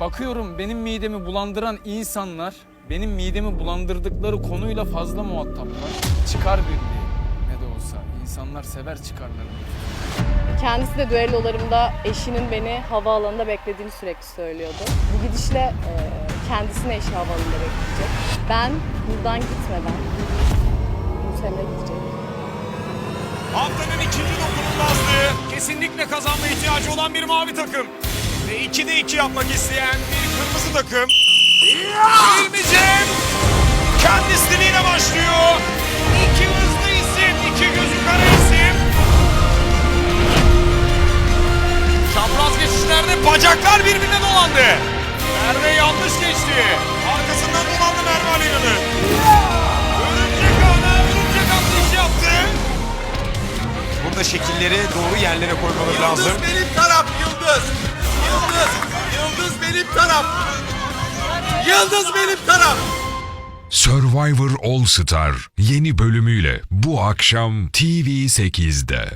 Bakıyorum benim midemi bulandıran insanlar benim midemi bulandırdıkları konuyla fazla muhataplar. Çıkar birliği ne de olsa. İnsanlar sever çıkarlarını. Kendisi de düellolarımda eşinin beni havaalanında beklediğini sürekli söylüyordu. Bu gidişle e, kendisini eşi havaalanında bekleyecek. Ben buradan gitmeden Gülsem'le gidecek. Haftanın ikinci dokunulmazlığı kesinlikle kazanma ihtiyacı olan bir mavi takım. Ve 2'de 2 yapmak isteyen bir kırmızı takım. Hilmi Cem kendi stiliyle başlıyor. İki hızlı isim, iki gözü kara isim. Çapraz geçişlerde bacaklar birbirine dolandı. Merve yanlış geçti. Arkasından dolandı Merve Alena'nın. Örümcek ağına örümcek atlayış yaptı. Burada şekilleri doğru yerlere koymaları lazım. Yıldız benim taraf, Yıldız. Yıldız, Yıldız benim taraf. Yıldız benim taraf. Survivor All Star yeni bölümüyle bu akşam TV8'de.